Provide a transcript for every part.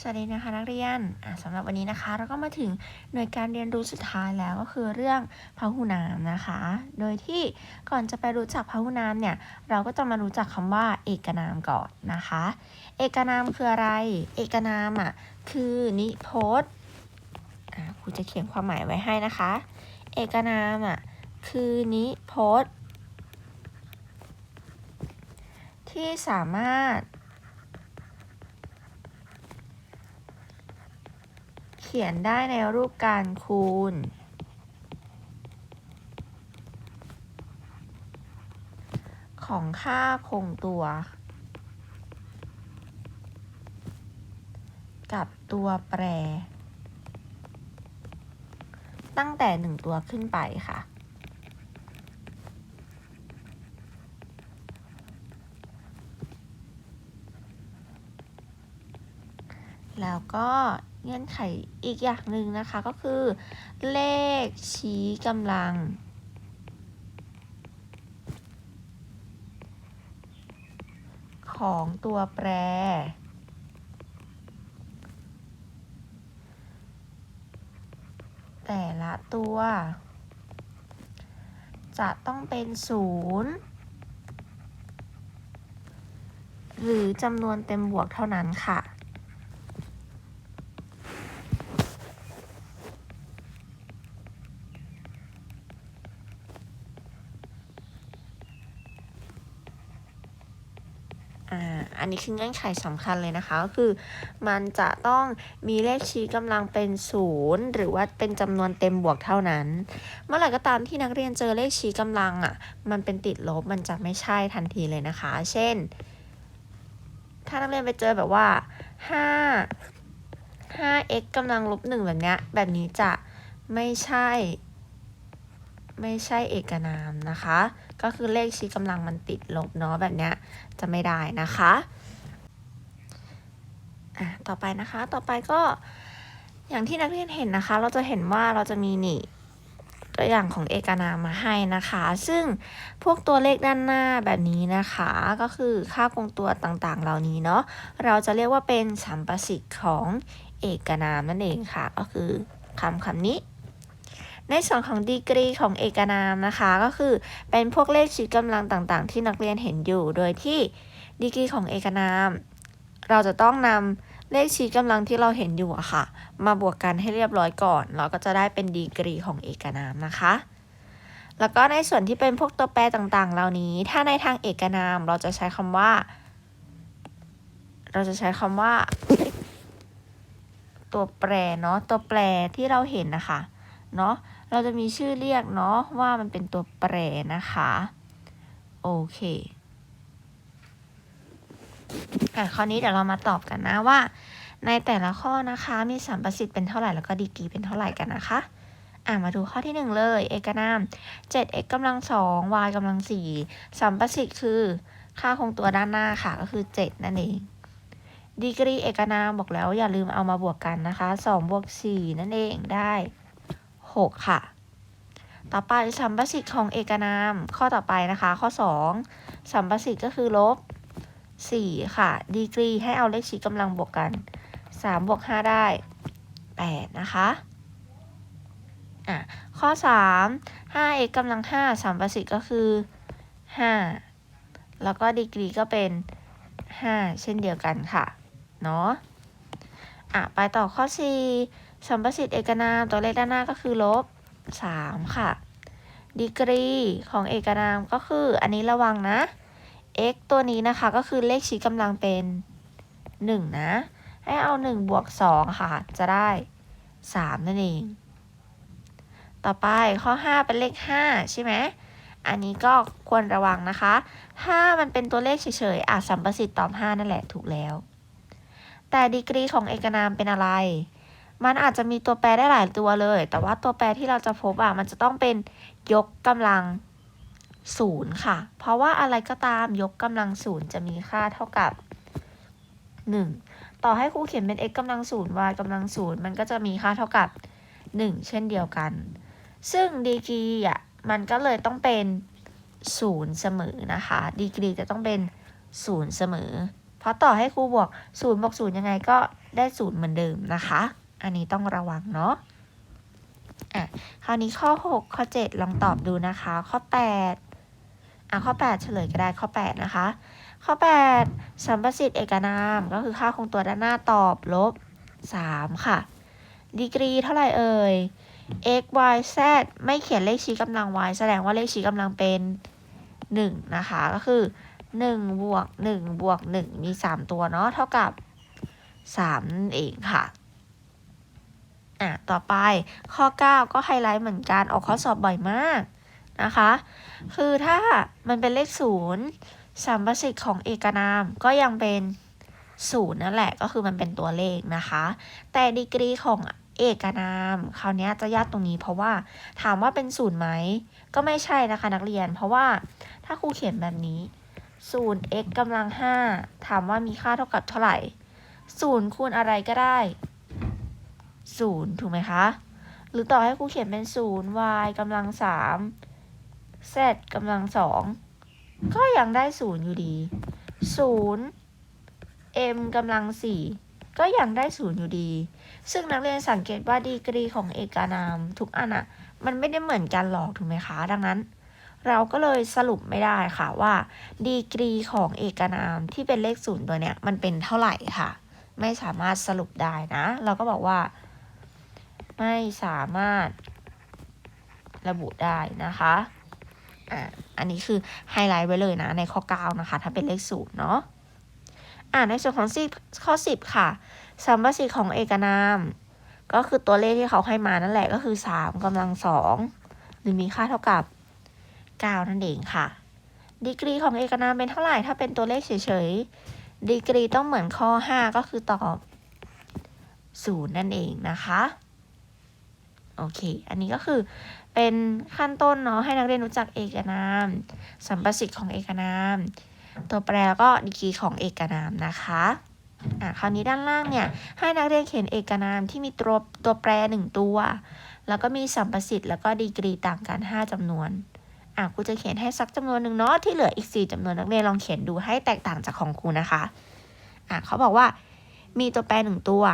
สวัสดีนะคะนักเรียนสำหรับวันนี้นะคะ เราก็มาถึงหน่วยการเรียนรู้สุดท้ายแล้วก็คือเรื่องพหูนามนะคะ โดยที่ก่อนจะไปรู้จักพหูนามเนี่ยเราก็จะมารู้จักคำว่า เอกนามก่อนนะคะ เอกนามคืออะไร เอกนามอะคือนิพจน์ครูจะเขียนความหมายไว้ให้นะคะ เอกนามอะคือนิพจน์ที่สามารถ ขียนได้ในรูปการคูณ ของค่าคงตัว กับตัวแปร ตั้งแต่หนึ่งตัวขึ้นไปค่ะแล้วก็ เงื่อนไขอีกอย่างหนึ่งนะคะก็คือ เลขชี้กำลัง ของตัวแปร แต่ละตัว จะต้องเป็นศูนย์หรือจำนวนเต็มบวกเท่านั้นค่ะ อันนี้คือเงื่อนไขสำคัญเลยนะคะก็คือมันจะต้องมีเลขชี้กำลังเป็นศูนย์หรือว่าเป็นจำนวนเต็มบวกเท่านั้น เมื่อไหร่ก็ตามที่นักเรียนเจอเลขชี้กำลังอะ มันเป็นติดลบมันจะไม่ใช่ทันทีเลยนะคะ เช่น ถ้านักเรียนไปเจอแบบว่า 5 5x กำลังลบหนึ่งแบบเนี้ยแบบนี้จะไม่ใช่ ไม่ใช่เอกนามนะคะ ก็คือเลขชี้กำลังมันติดลบเนาะแบบเนี้ยจะไม่ได้นะคะอะต่อไปนะคะต่อไปก็อย่างที่นักเรียนเห็นนะคะ เราจะเห็นว่าเราจะมีนี่ตัวอย่างของเอกนามมาให้นะคะ ซึ่งพวกตัวเลขด้านหน้าแบบนี้นะคะ ก็คือค่าคงตัวต่างๆ เหล่านี้เนาะเราจะเรียกว่าเป็นสัมประสิทธิ์ของเอกนามนั่นเองค่ะ ก็คือคำคำนี้ ในส่วนของดีกรีของเอกนามนะคะ ก็คือเป็นพวกเลขชี้กำลังต่างๆ ที่นักเรียนเห็นอยู่ โดยที่ดีกรีของเอกนาม เราจะต้องนำเลขชี้กำลังที่เราเห็นอยู่อะค่ะ มาบวกกันให้เรียบร้อยก่อน เราก็จะได้เป็นดีกรีของเอกนามนะคะแล้วก็ในส่วนที่เป็นพวกตัวแปรต่างๆ เหล่านี้ ถ้าในทางเอกนามเราจะใช้คำว่า เราจะใช้คำว่า ตัวแปรเนาะ ตัวแปรที่เราเห็นนะคะ เนาะ เราจะมีชื่อเรียกเนาะว่ามันเป็นตัวแปรนะคะ โอเคอะข้อนี้เดี๋ยวเรามาตอบกันนะว่า ในแต่ละข้อนะคะมีสัมประสิทธิ์เป็นเท่าไหร่แล้วก็ดีกรีเป็นเท่าไหร่กันนะคะอะมาดูข้อที่หนึ่งเลย เอกนาม 7x กำลังสอง y กำลังสี่สัมประสิทธิ์คือ ค่าคงตัวด้านหน้าค่ะ ก็คือ 7 นั่นเอง ดีกรีเอกนามบอกแล้วอย่าลืมเอามาบวกกันนะคะ 2 บวก 4 นั่นเองได้ 6 ค่ะ ต่อไปสัมประสิทธิ์ของเอกนาม ข้อต่อไปนะคะ ข้อ 2 สัมประสิทธิ์ก็คือลบ 4 ค่ะ ดีกรีให้เอาเลขชี้กำลังบวกกัน 3 บวก 5 ได้ 8 นะคะอะข้อ 3 5x กำลัง 5 สัมประสิทธิ์ก็คือ 5 แล้วก็ดีกรีก็เป็น 5 เช่นเดียวกันค่ะ เนาะอะ ไปต่อข้อ 4 สัมประสิทธิ์เอกนามตัวเลขด้านหน้าก็คือลบ 3 ค่ะ ดีกรีของเอกนามก็คืออันนี้ระวังนะ x ตัวนี้นะคะก็คือเลขชี้กำลังเป็น 1 นะ ให้เอา 1 บวก 2 ค่ะ จะได้ 3 นั่นเอง ต่อไปข้อ 5 เป็นเลข 5 ใช่ไหมอันนี้ก็ควรระวังนะคะ ถ้ามันเป็นตัวเลขเฉยๆอาจสัมประสิทธิ์ตอบ 5 นั่นแหละถูกแล้ว แต่ดีกรีของเอกนามเป็นอะไร มันอาจจะมีตัวแปรได้หลายตัวเลย แต่ว่าตัวแปรที่เราจะพบอะมันจะต้องเป็นยกกำลังศูนย์ค่ะ เพราะว่าอะไรก็ตามยกกำลังศูนย์จะมีค่าเท่ากับ 1 ต่อให้ครูเขียนเป็น x กำลังศูนย์ y กำลังศูนย์มันก็จะมีค่าเท่ากับ 1 เช่นเดียวกัน ซึ่งดีกรีอะมันก็เลยต้องเป็นศูนย์เสมอนะคะ ดีกรีจะต้องเป็นศูนย์เสมอ เพราะต่อให้ครูบวกศูนย์บวกศูนย์ยังไงก็ได้ศูนย์เหมือนเดิมนะคะ อันนี้ต้องระวังเนาะอะคราวนี้ข้อ 6 ข้อ 7 ลองตอบดูนะคะ ข้อ 8อะข้อ 8 เฉลยก็ได้ข้อ 8 นะคะ ข้อ 8 สัมประสิทธิ์เอกนาม ก็คือค่าคงตัวด้านหน้าตอบลบ 3 ค่ะ ดีกรีเท่าไหร่เอ่ย x y z ไม่เขียนเลขชี้กำลัง y แสดงว่าเลขชี้กำลังเป็น 1 นะคะ ก็คือ1บวก1บวก1มี 3 ตัวเนาะเท่ากับ3นั่นเองค่ะ อะต่อไปข้อ 9 ก็ไฮไลท์เหมือนกันออกข้อสอบบ่อยมากนะคะ คือถ้ามันเป็นเลขศูนย์สัมประสิทธิ์ของเอกนามก็ยังเป็นศูนย์นั่นแหละก็คือมันเป็นตัวเลขนะคะ แต่ดีกรีของเอกนามคราวนี้จะยากตรงนี้เพราะว่าถามว่าเป็นศูนย์ไหม ก็ไม่ใช่นะคะนักเรียน เพราะว่าถ้าครูเขียนแบบนี้ศูนย์ x กำลังห้าถามว่ามีค่าเท่ากับเท่าไหร่ศูนย์คูณอะไรก็ได้ ศูนย์ถูกไหมคะ หรือต่อให้ครูเขียนเป็นศูนย์ y กำลังสาม z กำลังสองก็ยังได้ศูนย์อยู่ดีศูนย์ m กำลังสี่ก็ยังได้ศูนย์อยู่ดี ซึ่งนักเรียนสังเกตว่าดีกรีของเอกนาม ทุกอันอะมันไม่ได้เหมือนกันหรอกถูกไหมคะ ดังนั้นเราก็เลยสรุปไม่ได้ค่ะว่า ดีกรีของเอกนามที่เป็นเลขศูนย์ตัวเนี้ยมันเป็นเท่าไหร่ค่ะ ไม่สามารถสรุปได้นะ เราก็บอกว่า ไม่สามารถระบุได้นะคะอะอันนี้คือไฮไลท์ไว้เลยนะในข้อ 9 นะคะ ถ้าเป็นเลขศูนย์เนาะอ่าในส่วนของ10ข้อ 10 ค่ะสัมประสิทธิ์ของเอกนาม ก็คือตัวเลขที่เขาให้มานั่นแหละก็คือ 3กำลังสองหรือมีค่าเท่ากับ 9 นั่นเองค่ะ ดีกรีของเอกนามเป็นเท่าไหร่ถ้าเป็นตัวเลขเฉยๆ ดีกรีต้องเหมือนข้อ 5 ก็คือตอบ 0 นั่นเองนะคะ โอเค อันนี้ก็คือเป็นขั้นต้นเนาะให้นักเรียนรู้จักเอกนาม สัมประสิทธิ์ของเอกนาม ตัวแปรแล้วก็ดีกรีของเอกนามนะคะอะคราวนี้ด้านล่างเนี่ยให้นักเรียนเขียนเอกนามที่มีตัวตัวแปรหนึ่งตัว แล้วก็มีสัมประสิทธิ์แล้วก็ดีกรีต่างกัน 5จำนวนอะครูจะเขียนให้สักจำนวนหนึ่งเนาะที่เหลืออีก 4จำนวนนักเรียนลองเขียนดูให้แตกต่างจากของครูนะคะอะเขาบอกว่ามีตัวแปรหนึ่งตัว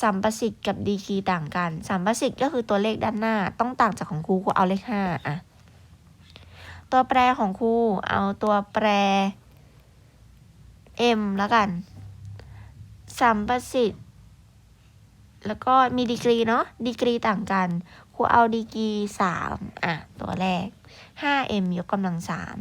สัมประสิทธิ์กับดีกรีต่างกัน สัมประสิทธิ์ก็คือตัวเลขด้านหน้าต้องต่างจากของครูครูเอาเลขห้าอะ ตัวแปรของครูเอาตัวแปร m แล้วกัน สัมประสิทธิ์ แล้วก็มีดีกรีเนาะ ดีกรีต่างกัน ครูเอาดีกรีสามอะ ตัวแรก 5m ยกกำลังสาม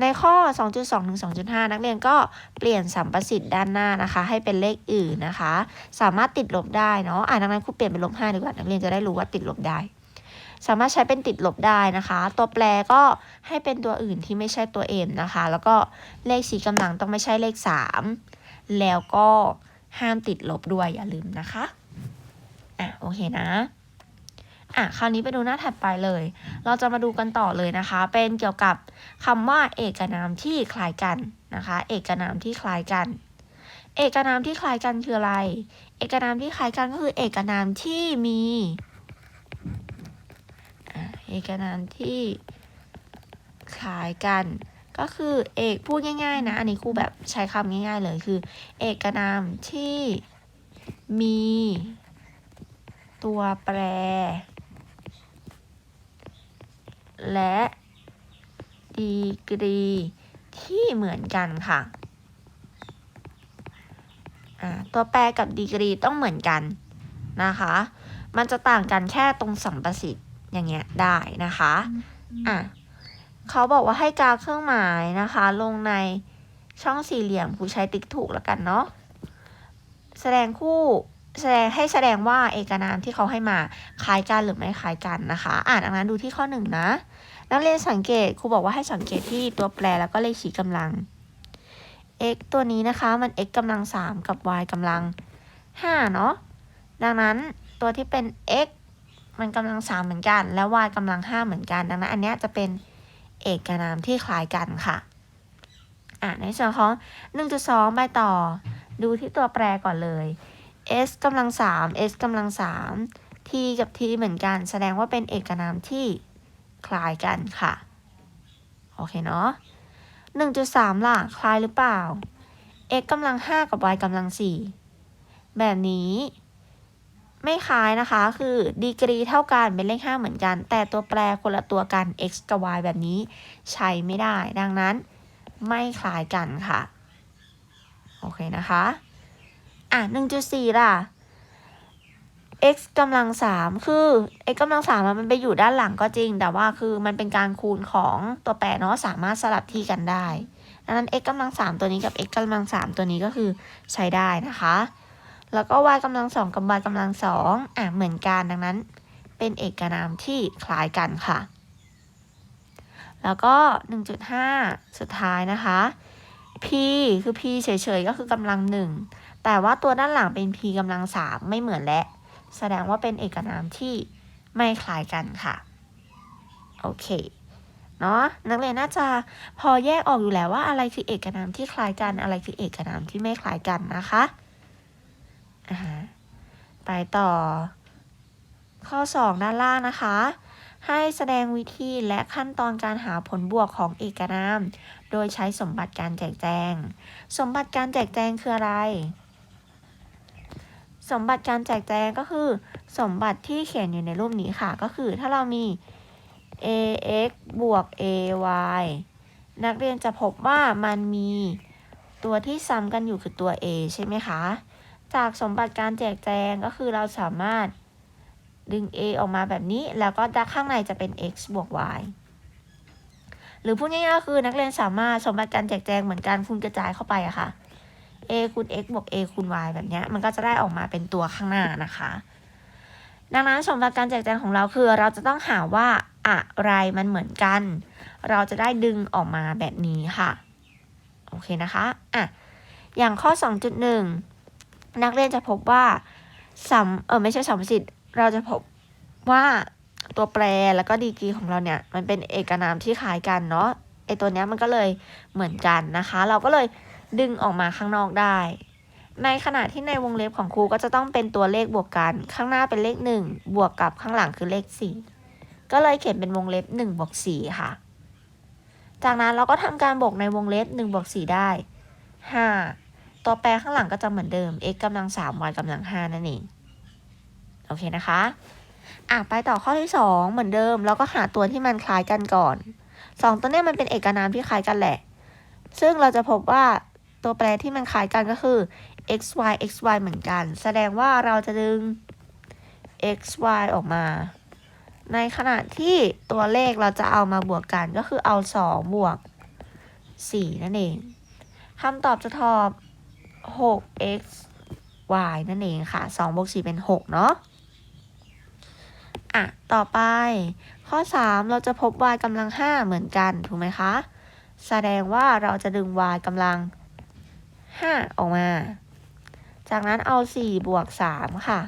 ในข้อ 2.2 ถึง 2.5 นักเรียนก็เปลี่ยนสัมประสิทธิ์ด้านหน้านะคะ ให้เป็นเลขอื่นนะคะ สามารถติดลบได้เนาะอ่าดังนั้นครูเปลี่ยนเป็นลบ5ดีกว่า นักเรียนจะได้รู้ว่าติดลบได้ สามารถใช้เป็นติดลบได้นะคะ ตัวแปรก็ให้เป็นตัวอื่นที่ไม่ใช่ตัว m นะคะ แล้วก็เลขชี้กำลังต้องไม่ใช่เลข 3 แล้วก็ห้ามติดลบด้วยอย่าลืมนะคะ อะโอเคนะ อะคราวนี้ไปดูหน้าถัดไปเลย เราจะมาดูกันต่อเลยนะคะ เป็นเกี่ยวกับคำว่าเอกนามที่คล้ายกันนะคะ เอกนามที่คล้ายกัน เอกนามที่คล้ายกันคืออะไร เอกนามที่คล้ายกันก็คือ เอกนามที่มีอเอกนามที่คล้ายกัน ก็คือเอกพูดง่ายๆนะ อันนี้ครูแบบใช้คำง่าย ๆ เลยคือ เอกนามที่มีตัวแปร และดีกรีที่เหมือนกันค่ะอ่าตัวแปรกับดีกรีต้องเหมือนกันนะคะ มันจะต่างกันแค่ตรงสัมประสิทธิ์อย่างเงี้ยได้นะคะ อะเขาบอกว่าให้กาเครื่องหมายนะคะ ลงในช่องสี่เหลี่ยมครูใช้ติ๊กถูกแล้วกันเนาะ แสดงคู่ แสดงให้แสดงว่าเอกนามที่เขาให้มาคล้ายกันหรือไม่คล้ายกันนะคะ อ่านดังนั้นดูที่ข้อหนึ่งนะนักเรียนสังเกตครูบอกว่าให้สังเกตที่ตัวแปรแล้วก็เลขชี้กำลัง x ตัวนี้นะคะมัน x กำลังสามกับ y กำลังห้าเนาะดังนั้นตัวที่เป็น x มันกำลังสามเหมือนกัน และ y กำลังห้าเหมือนกัน ดังนั้นอันนี้จะเป็นเอกนามที่คล้ายกันค่ะอะในส่วนของ1.2 ไปต่อ ดูที่ตัวแปรก่อนเลย s กำลังสาม s กำลังสาม t กับ t เหมือนกัน แสดงว่าเป็นเอกนามที่คล้ายกันค่ะ โอเคเนาะ1.3 ล่ะ คล้ายหรือเปล่า x กำลังห้ากับ y กำลังสี่แบบนี้ไม่คล้ายนะคะ คือดีกรีเท่ากัน เป็นเลข 5 เหมือนกัน แต่ตัวแปรคนละตัวกัน x กับ y แบบนี้ใช้ไม่ได้ ดังนั้นไม่คล้ายกันค่ะ โอเคนะคะ อะ1.4ล่ะ x กำลัง3คือ x กำลัง3มันไปอยู่ด้านหลังก็จริง แต่ว่าคือมันเป็นการคูณของตัวแปรเนาะสามารถสลับที่กันได้ดังนั้น x กำลัง3ตัวนี้กับ x กำลัง3ตัวนี้ก็คือใช้ได้นะคะ แล้วก็ y กำลัง2กับ y กำลัง2อะเหมือนกันดังนั้น เป็นเอกนามที่คล้ายกันค่ะ แล้วก็ 1.5 สุดท้ายนะคะ p คือ p เฉยๆก็คือกำลัง1 แต่ว่าตัวด้านหลังเป็น p กำลัง3ไม่เหมือนและ แสดงว่าเป็นเอกนามที่ไม่คล้ายกันค่ะ โอเคเนาะนักเรียนน่าจะพอแยกออกอยู่แล้วว่าอะไรคือเอกนามที่คล้ายกันอะไรคือเอกนามที่ไม่คล้ายกันนะคะอ่าไปต่อ ข้อ 2 ด้านล่างนะคะ ให้แสดงวิธีและขั้นตอนการหาผลบวกของเอกนาม โดยใช้สมบัติการแจกแจง สมบัติการแจกแจงคืออะไร สมบัติการแจกแจงก็คือ สมบัติที่เขียนอยู่ในรูปนี้ค่ะ ก็คือถ้าเรามี ax บวก ay นักเรียนจะพบว่ามันมีตัวที่ซ้ำกันอยู่คือตัว a ใช่ไหมคะ จากสมบัติการแจกแจงก็คือเราสามารถดึง a ออกมาแบบนี้ แล้วก็ด้านข้างในจะเป็น x บวก y หรือพูดง่ายๆก็คือนักเรียนสามารถสมบัติการแจกแจงเหมือนกันคูณกระจายเข้าไปอะค่ะ a คูณ x บวก a คูณ y แบบเนี้ยมันก็จะได้ออกมาเป็นตัวข้างหน้านะคะ ดังนั้นสมบัติการแจกแจงของเราคือเราจะต้องหาว่าอะไรมันเหมือนกัน เราจะได้ดึงออกมาแบบนี้ค่ะ โอเคนะคะอะอย่างข้อ 2.1 นักเรียนจะพบว่าสัมเออไม่ใช่สัมสิทธิ์เราจะพบว่าตัวแปรแล้วก็ดีกรีของเราเนี่ยมันเป็นเอกนามที่คล้ายกันเนาะไอตัวเนี้ยมันก็เลยเหมือนกันนะคะ เราก็เลย ดึงออกมาข้างนอกได้ ในขณะที่ในวงเล็บของครูก็จะต้องเป็นตัวเลขบวกกัน ข้างหน้าเป็นเลข 1 บวกกับข้างหลังคือเลข 4 ก็เลยเขียนเป็นวงเล็บ1บวก4ค่ะ จากนั้นเราก็ทำการบวกในวงเล็บ1บวก4ได้ 5 ตัวแปรข้างหลังก็จะเหมือนเดิม x กำลัง3 y กำลัง5นั่นเอง โอเคนะคะอะไปต่อข้อที่ 2 เหมือนเดิม แล้วก็หาตัวที่มันคล้ายกันก่อน 2 ตัวเนี้ยมันเป็นเอกนามที่คล้ายกันแหละ ซึ่งเราจะพบว่า ตัวแปรที่มันคล้ายกันก็คือ x y x y เหมือนกัน แสดงว่าเราจะดึง x y ออกมา ในขณะที่ตัวเลขเราจะเอามาบวกกันก็คือเอา 2 บวก 4 นั่นเองคำตอบจะตอบ 6x y นั่นเองค่ะ2บวก4เป็น 6 เนาะอะ ต่อไป ข้อ 3 เราจะพบ y กำลัง 5 เหมือนกัน ถูกไหมคะ แสดงว่าเราจะดึง y กำลัง5 ออกมา จากนั้นเอา 4 บวก 3 ค่ะ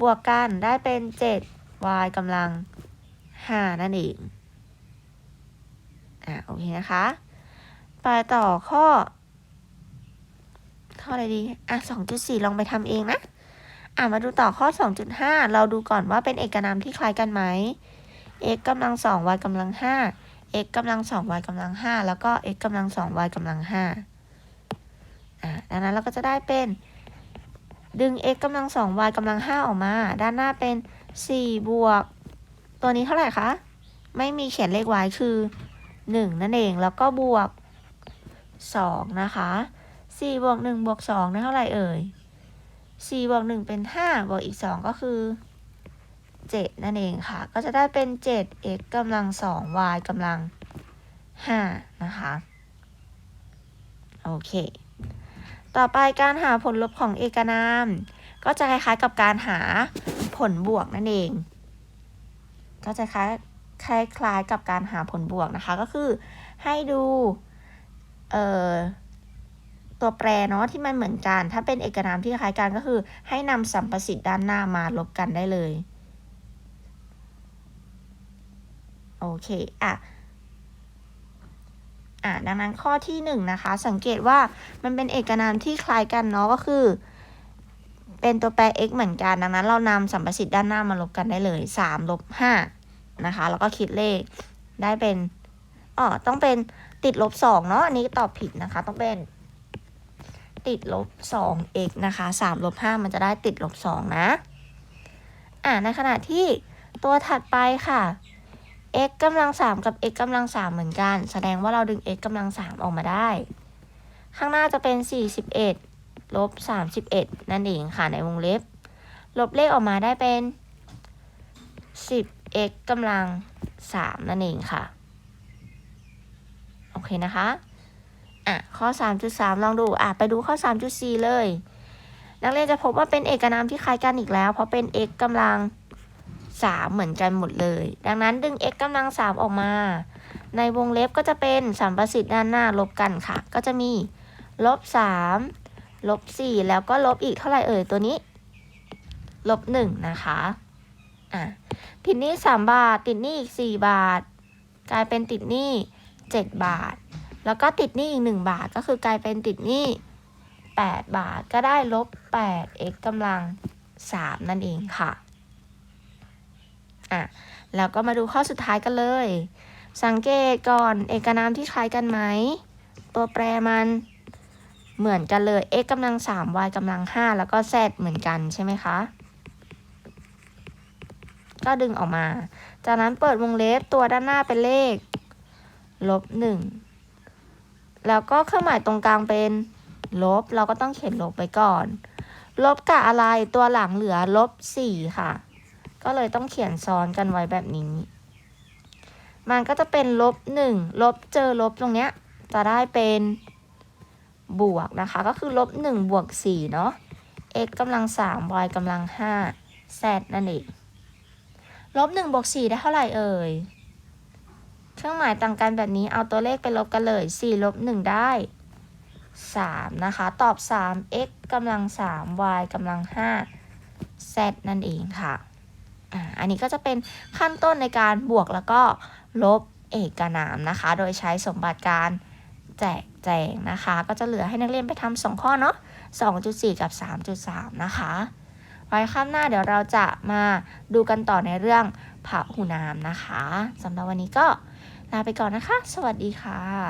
บวกกันได้เป็น 7 y กำลัง 5 นั่นเอง อะโอเคนะคะ ไปต่อข้อ ข้ออะไรดี อะ 2.4 ลองไปทำเองนะ อะ มาดูต่อข้อ 2.5 เราดูก่อนว่าเป็นเอกนามที่คล้ายกันไหม x กำลัง 2 y กำลัง 5 x กำลัง 2 y กำลัง 5 แล้วก็ x กำลัง 2 y กำลัง 5 ดังนั้นเราก็จะได้เป็น ดึง x กำลัง 2 y กำลัง 5 ออกมา ด้านหน้าเป็น 4 บวก ตัวนี้เท่าไหร่คะ ไม่มีเขียนเลข y คือ 1 นั่นเอง แล้วก็บวก 2 นะคะ 4 บวก 1 บวก2ได้เท่าไหร่เอ่ย 4 บวก 1 เป็น 5 บวกอีก 2 ก็คือ 7 นั่นเองค่ะ ก็จะได้เป็น 7x กำลัง 2 y กำลัง 5 นะคะ โอเค ต่อไปการหาผลลบของเอกนาม ก็จะคล้ายๆกับการหาผลบวกนั่นเอง ก็จะคล้ายคล้ายๆกับการหาผลบวกนะคะ ก็คือให้ดูเอ่อตัวแปรเนาะที่มันเหมือนกัน ถ้าเป็นเอกนามที่คล้ายกันก็คือ ให้นำสัมประสิทธิ์ด้านหน้ามาลบกันได้เลย โอเค อะ อะดังนั้นข้อที่หนึ่งนะคะ สังเกตว่ามันเป็นเอกนามที่คล้ายกันเนาะก็คือ เป็นตัวแปร x เหมือนกัน ดังนั้นเรานำสัมประสิทธิ์ด้านหน้ามาลบกันได้เลยสามลบห้านะคะ แล้วก็คิดเลขได้เป็นอ๋อต้องเป็นติดลบสองเนาะอันนี้ตอบผิดนะคะ ต้องเป็น ติดลบ 2x นะคะ3ลบ5มันจะได้ติดลบ 2 นะ อ่าในขณะที่ตัวถัดไปค่ะ x กำลัง3กับ x กำลัง3เหมือนกัน แสดงว่าเราดึง x กำลัง3ออกมาได้ ข้างหน้าจะเป็น 41ลบ31 นั่นเองค่ะในวงเล็บ ลบเลขออกมาได้เป็น 10x กำลัง3นั่นเองค่ะ โอเคนะคะ อะ ข้อ 3.3 ลองดู อะ ไปดูข้อ 3.4 เลย นักเรียนจะพบว่าเป็นเอกนามที่คล้ายกันอีกแล้ว เพราะเป็น x กำลัง 3 เหมือนกันหมดเลย ดังนั้นดึง x กำลัง 3 ออกมา ในวงเล็บก็จะเป็นสัมประสิทธิ์ด้านหน้าลบกันค่ะ ก็จะมีลบ3ลบ4แล้วก็ลบอีกเท่าไหร่เอ่ยตัวนี้ลบ1นะคะอะติดหนี้ 3 บาท ติดหนี้อีก 4 บาท กลายเป็นติดหนี้ 7 บาท แล้วก็ติดหนี้อีก 1 บาทก็คือกลายเป็นติดหนี้ 8 บาทก็ได้ลบ8 x กำลัง 3 นั่นเองค่ะ อะแล้วก็มาดูข้อสุดท้ายกันเลย สังเกตก่อนเอกนามที่คล้ายกันไหม ตัวแปรมันเหมือนกันเลย x กำลัง 3 y กำลัง 5 แล้วก็ z เหมือนกันใช่ไหมคะ ก็ดึงออกมา จากนั้นเปิดวงเล็บตัวด้านหน้าเป็นเลขลบหนึ่งแล้วก็เครื่องหมายตรงกลางเป็นลบ เราก็ต้องเขียนลบไปก่อน ลบกับอะไรตัวหลังเหลือลบสี่ค่ะ ก็เลยต้องเขียนซ้อนกันไว้แบบนี้ มันก็จะเป็นลบหนึ่งลบเจอลบตรงเนี้ยจะได้เป็นบวกนะคะ ก็คือลบหนึ่งบวกสี่เนาะ x กำลังสาม y กำลังห้า z นั่นเองลบหนึ่งบวกสี่ได้เท่าไหร่เอ่ย เครื่องหมายต่างกันแบบนี้เอาตัวเลขไปลบกันเลย4ลบ1ได้3นะคะ ตอบ3 x กำลัง3 y กำลัง5 z นั่นเองค่ะ อ่าอันนี้ก็จะเป็นขั้นต้นในการบวกแล้วก็ลบเอกนามนะคะ โดยใช้สมบัติการแจกแจงนะคะ ก็จะเหลือให้นักเรียนไปทำสองข้อเนาะ2.4 กับ 3.3 นะคะ ไว้ข้ามหน้าเดี๋ยวเราจะมาดูกันต่อในเรื่องพระหูนามนะคะสำหรับวันนี้ก็ลาไปก่อนนะคะ สวัสดีค่ะ